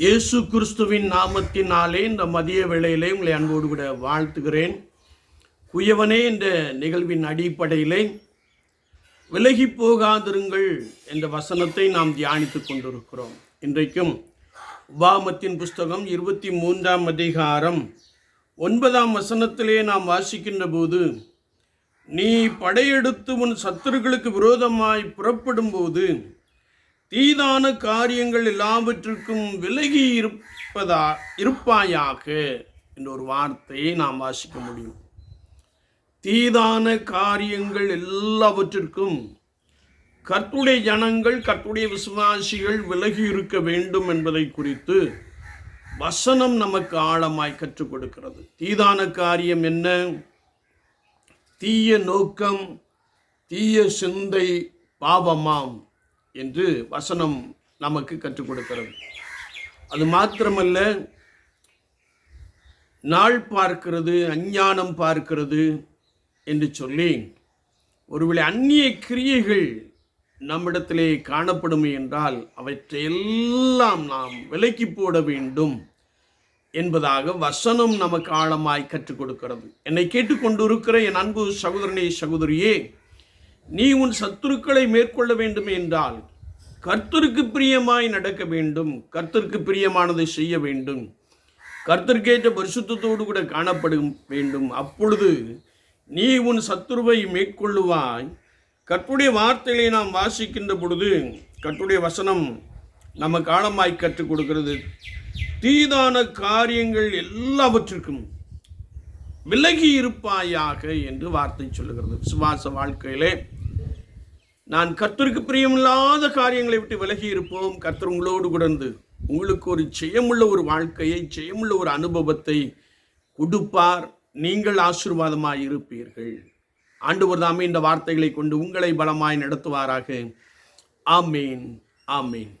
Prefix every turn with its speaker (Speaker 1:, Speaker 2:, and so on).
Speaker 1: இயேசு கிறிஸ்துவின் நாமத்தினாலே இந்த மதிய வேளையிலே உங்களை அன்போடு கூட வாழ்த்துகிறேன். குயவனே என்ற நிகழ்வின் அடிப்படையிலே விலகி போகாதிருங்கள் என்ற வசனத்தை நாம் தியானித்துக் கொண்டிருக்கிறோம். இன்றைக்கும் உபாமத்தின் புஸ்தகம் இருபத்தி மூன்றாம் அதிகாரம் ஒன்பதாம் வசனத்திலே நாம் வாசிக்கின்ற போது நீ படையெடுத்து உன் சத்துருக்களுக்கு விரோதமாய் புறப்படும் போது தீதான காரியங்கள் எல்லாவற்றிற்கும் விலகி இருப்பதா இருப்பாயாக என்ற ஒரு வார்த்தையை நாம் வாசிக்க முடியும். தீதான காரியங்கள் எல்லாவற்றிற்கும் கர்த்துடைய ஜனங்கள் கர்த்துடைய விசுவாசிகள் விலகி இருக்க வேண்டும் என்பதை குறித்து வசனம் நமக்கு ஆழமாய் கற்றுக் கொடுக்கிறது. தீதான காரியம் என்ன? தீய நோக்கம் தீய சிந்தை பாவமாம். என்று வசனம் நமக்கு கற்றுக் கொடுக்கிறது. அது மாத்திரமல்ல நாள் பார்க்கிறது அஞ்ஞானம் பார்க்கிறது என்று சொல்லி ஒருவேளை அந்நிய கிரியைகள் நம்மிடத்திலே காணப்படுமே என்றால் அவற்றையெல்லாம் நாம் விலக்கி போட வேண்டும் என்பதாக வசனம் நமக்கு ஆழமாய் கற்றுக் கொடுக்கிறது. என்னை கேட்டுக்கொண்டிருக்கிற என் அன்பு சகோதரனே சகோதரியே நீ உன் சத்துருக்களை மேற்கொள்ள வேண்டும் என்றால் கர்த்தருக்கு பிரியமாய் நடக்க வேண்டும் கர்த்தருக்கு பிரியமானதை செய்ய வேண்டும். கர்த்தருக்கேற்ற பரிசுத்தோடு கூட காணப்படும் வேண்டும். அப்பொழுது நீ உன் சத்துருவை மேற்கொள்ளுவாய். கற்றுடைய வார்த்தைகளை நாம் வாசிக்கின்ற பொழுது கற்றுடைய வசனம் நம்ம காலமாய் கற்றுக் கொடுக்கிறது. தீதான காரியங்கள் எல்லாவற்றிற்கும் விலகி இருப்பாயாக என்று வார்த்தை சொல்லுகிறது. விசுவாச வாழ்க்கையிலே நான் கர்த்தருக்கு பிரியமில்லாத காரியங்களை விட்டு விலகி இருப்போம் கர்த்தர் உங்களோடு குடந்து உங்களுக்கு ஒரு ஜெயமுள்ள ஒரு வாழ்க்கையை ஜெயமுள்ள ஒரு அனுபவத்தை கொடுப்பார். நீங்கள் ஆசீர்வாதமாய் இருப்பீர்கள். ஆண்டவர் தாமே இந்த வார்த்தைகளை கொண்டு உங்களை பலமாய் நடத்துவாராக. ஆமீன் ஆமீன்.